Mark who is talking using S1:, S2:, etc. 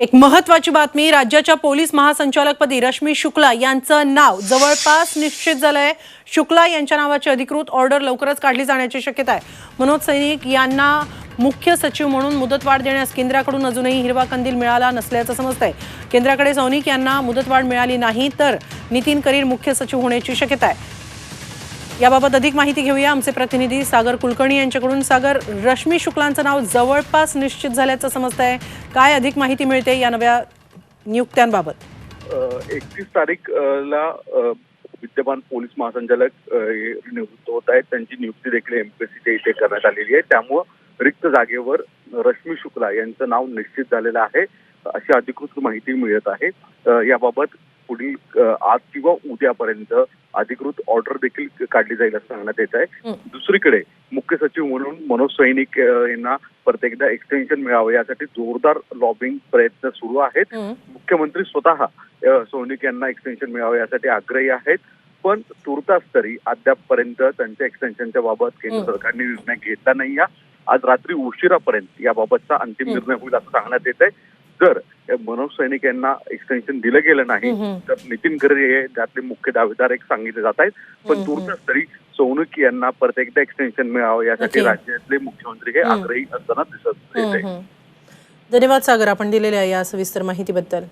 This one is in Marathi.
S1: एक महत्वाची बातमी राज्याच्या पोलीस महासंचालकपदी रश्मी शुक्ला यांचं नाव जवळपास निश्चित झालंय. शुक्ला यांच्या नावाची अधिकृत ऑर्डर लवकरच काढली जाण्याची शक्यता आहे. मनोज सैनिक यांना मुख्य सचिव म्हणून मुदतवाढ देण्यास केंद्राकडून अजूनही हिरवा कंदील मिळाला नसल्याचं समजतंय. केंद्राकडे सौनिक यांना मुदतवाढ मिळाली नाही तर नितीन करीर मुख्य सचिव होण्याची शक्यता आहे. याबाबत अधिक माहिती घेऊया. आमचे प्रतिनिधी सागर कुलकर्णी यांच्याकडून. सागर रश्मी शुक्लांचं नाव जवळपास निश्चित झाल्याचं समजत आहे काय अधिक माहिती मिळते या नव्या नियुक्त्यांबाबत?
S2: एकतीस तारीख ला विद्यमान पोलीस महासंचालक निवृत्त होत आहेत. त्यांची नियुक्ती देखील एमपीएससीच्या इथे करण्यात आलेली आहे. त्यामुळं रिक्त जागेवर रश्मी शुक्ला यांचं नाव निश्चित झालेलं आहे. अशी अधिकृत माहिती मिळत आहे. याबाबत पुढील आज किंवा उद्यापर्यंत अधिकृत ऑर्डर देखील काढली जाईल असं सांगण्यात येत आहे. दुसरीकडे मुख्य सचिव म्हणून मनोज सैनिक यांना परत एकदा एक्सटेन्शन मिळावं यासाठी जोरदार लॉबिंग प्रयत्न सुरू आहेत. मुख्यमंत्री स्वतः सोनिक यांना एक्सटेन्शन मिळावं यासाठी आग्रही आहेत पण तुर्तास तरी अद्यापपर्यंत त्यांच्या एक्सटेन्शनच्या बाबत केंद्र. सरकारने निर्णय घेतला नाही आज रात्री उशिरापर्यंत याबाबतचा अंतिम. निर्णय होईल असं सांगण्यात येत आहे जर मनोज सैनिक यांना एक्सटेन्शन दिलं गेलं नाही. तर नितीन खरे हे त्यातले मुख्य दावेदार एक सांगितले जात आहेत पण. तुर्तास तरी सौनिक यांना परत एकदा एक्सटेन्शन मिळावं यासाठी. राज्यातले मुख्यमंत्री हे. आग्रही असताना दिसत.
S1: धन्यवाद सागर आपण दिलेल्या या सविस्तर माहितीबद्दल